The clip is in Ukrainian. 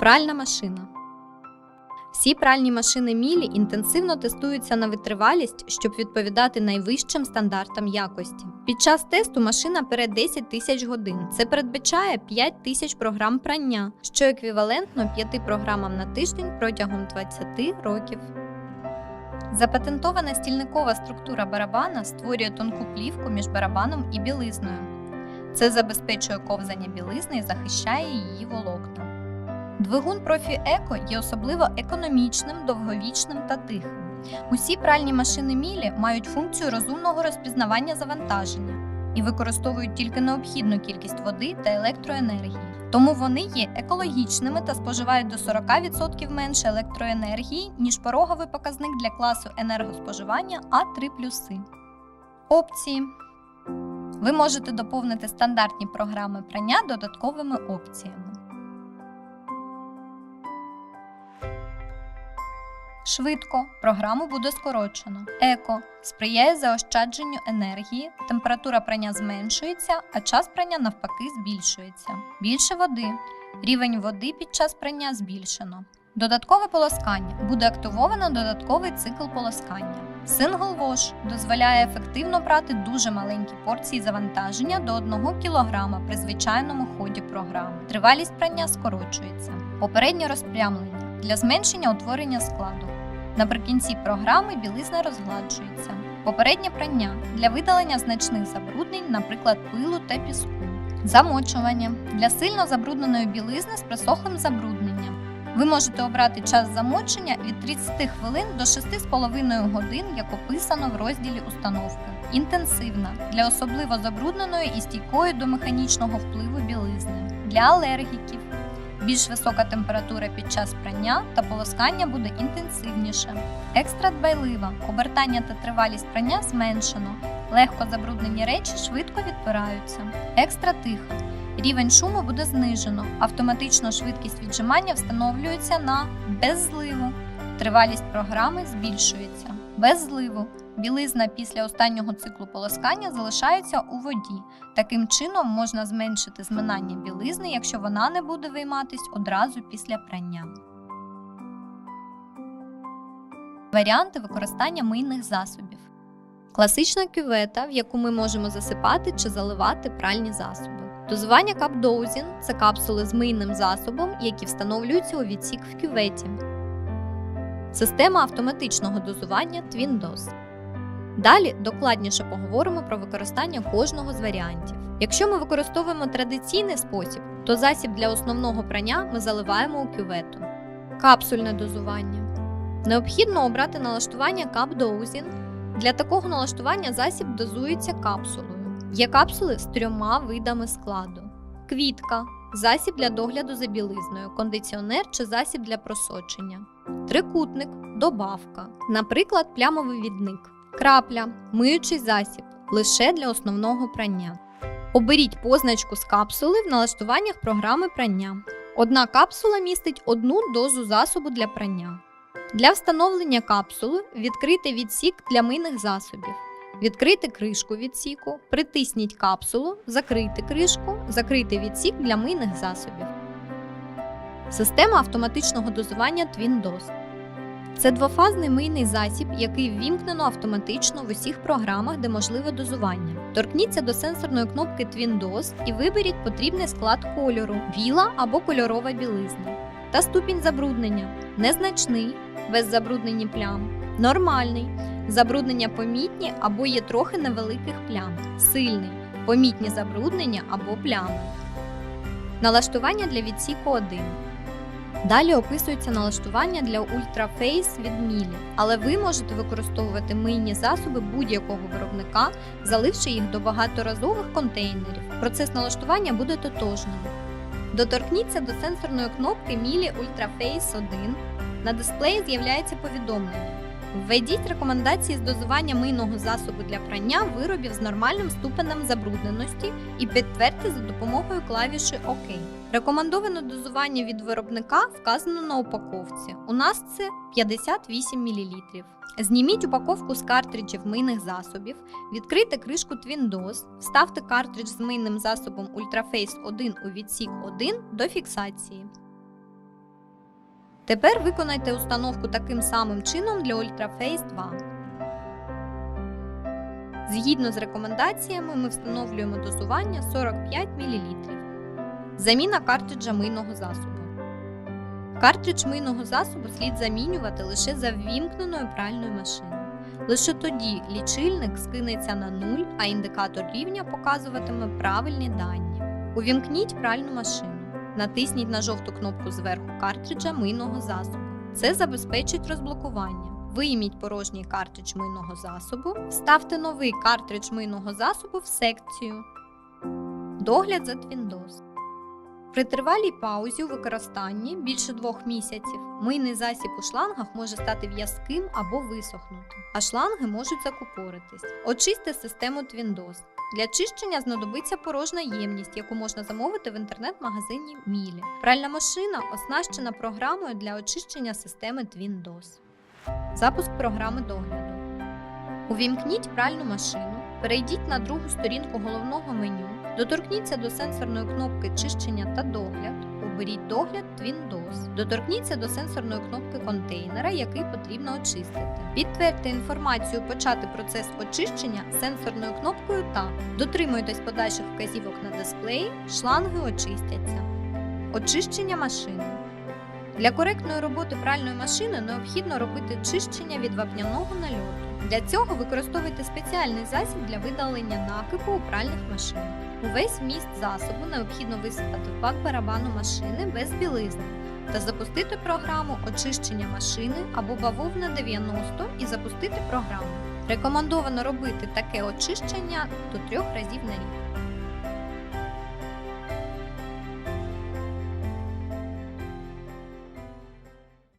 Пральна машина. Всі пральні машини Мілі інтенсивно тестуються на витривалість, щоб відповідати найвищим стандартам якості. Під час тесту машина пере 10 тисяч годин. Це передбачає 5 тисяч програм прання, що еквівалентно 5 програмам на тиждень протягом 20 років. Запатентована стільникова структура барабана створює тонку плівку між барабаном і білизною. Це забезпечує ковзання білизни і захищає її волокна. Двигун профі Еко є особливо економічним, довговічним та тихим. Усі пральні машини Мілі мають функцію розумного розпізнавання завантаження і використовують тільки необхідну кількість води та електроенергії. Тому вони є екологічними та споживають до 40% менше електроенергії, ніж пороговий показник для класу енергоспоживання А3+. Опції. Ви можете доповнити стандартні програми прання додатковими опціями. Швидко програму буде скорочено. Еко сприяє заощадженню енергії, температура прання зменшується, а час прання навпаки збільшується. Більше води. Рівень води під час прання збільшено. Додаткове полоскання буде активовано додатковий цикл полоскання. Single Wash дозволяє ефективно брати дуже маленькі порції завантаження до 1 кг при звичайному ході програми. Тривалість прання скорочується. Попереднє розпрямлення для зменшення утворення складу. Наприкінці програми білизна розгладжується. Попереднє прання для видалення значних забруднень, наприклад, пилу та піску. Замочування для сильно забрудненої білизни з присохлим забрудненням. Ви можете обрати час замочення від 30 хвилин до 6,5 годин, як описано в розділі установки. Інтенсивна для особливо забрудненої і стійкої до механічного впливу білизни. Для алергіків більш висока температура під час прання та полоскання буде інтенсивніше. Екстра дбайлива, обертання та тривалість прання зменшено. Легко забруднені речі швидко відпираються. Екстра тиха. Рівень шуму буде знижено. Автоматично швидкість віджимання встановлюється на без зливу. Тривалість програми збільшується. Без зливу. Білизна після останнього циклу полоскання залишається у воді. Таким чином можна зменшити зминання білизни, якщо вона не буде вийматись одразу після прання. Варіанти використання мийних засобів. Класична кювета, в яку ми можемо засипати чи заливати пральні засоби. Дозування капдоузін це капсули з мийним засобом, які встановлюються у відсік в кюветі. Система автоматичного дозування TwinDose. Далі докладніше поговоримо про використання кожного з варіантів. Якщо ми використовуємо традиційний спосіб, то засіб для основного прання ми заливаємо у кювету. Капсульне дозування. Необхідно обрати налаштування Dosing. Для такого налаштування засіб дозується капсулою. Є капсули з трьома видами складу: квітка, засіб для догляду за білизною, кондиціонер чи засіб для просочення, трикутник, добавка, наприклад, плямовий відник, крапля, миючий засіб лише для основного прання. Оберіть позначку з капсули в налаштуваннях програми прання. Одна капсула містить одну дозу засобу для прання. Для встановлення капсули відкрити відсік для мийних засобів. Відкрити кришку відсіку, притисніть капсулу, закрити кришку, закрити відсік для мийних засобів. Система автоматичного дозування TwinDose. Це двофазний мийний засіб, який ввімкнено автоматично в усіх програмах, де можливе дозування. Торкніться до сенсорної кнопки TwinDose і виберіть потрібний склад кольору біла або кольорова білизна. Та ступінь забруднення незначний, без забруднені плям, нормальний, забруднення помітні або є трохи невеликих плям, сильний, помітні забруднення або плями. Налаштування для відсіку 1. Далі описується налаштування для ультрафейс від Мілі, але ви можете використовувати мийні засоби будь-якого виробника, заливши їх до багаторазових контейнерів. Процес налаштування буде тотожним. Доторкніться до сенсорної кнопки Мілі Ультрафейс 1. На дисплеї з'являється повідомлення. Введіть рекомендації з дозування мийного засобу для прання виробів з нормальним ступенем забрудненості і підтвердьте за допомогою клавіші ОК. Рекомендоване дозування від виробника вказано на упаковці. У нас це 58 мл. Зніміть упаковку з картриджів мийних засобів, відкрийте кришку TwinDose, вставте картридж з мийним засобом Ultraface 1 у відсік 1 до фіксації. Тепер виконайте установку таким самим чином для Ultraface 2. Згідно з рекомендаціями, ми встановлюємо дозування 45 мл. Заміна картриджа мийного засобу. Картридж мийного засобу слід замінювати лише за ввімкненою пральною машиною. Лише тоді лічильник скинеться на нуль, а індикатор рівня показуватиме правильні дані. Увімкніть пральну машину. Натисніть на жовту кнопку зверху картриджа мийного засобу. Це забезпечить розблокування. Вийміть порожній картридж мийного засобу, вставте новий картридж мийного засобу в секцію. Догляд за Twindos. При тривалій паузі у використанні більше двох місяців мийний засіб у шлангах може стати в'язким або висохнути, а шланги можуть закупоритись. Очисти систему Twindos. Для чищення знадобиться порожна ємність, яку можна замовити в інтернет-магазині Мілі. Пральна машина оснащена програмою для очищення системи Twindos. Запуск програми догляду. Увімкніть пральну машину, перейдіть на другу сторінку головного меню, доторкніться до сенсорної кнопки чищення та догляд, оберіть догляд Twindos. Доторкніться до сенсорної кнопки контейнера, який потрібно очистити. Підтвердьте інформацію почати процес очищення сенсорною кнопкою «Так». Дотримуйтесь подальших вказівок на дисплеї, шланги очистяться. Очищення машини. Для коректної роботи пральної машини необхідно робити чищення від вапняного нальоту. Для цього використовуйте спеціальний засіб для видалення накипу у пральних машинах. Увесь вміст засобу необхідно висипати в бак барабану машини без білизни та запустити програму очищення машини або бавовна 90 і запустити програму. Рекомендовано робити таке очищення до трьох разів на рік.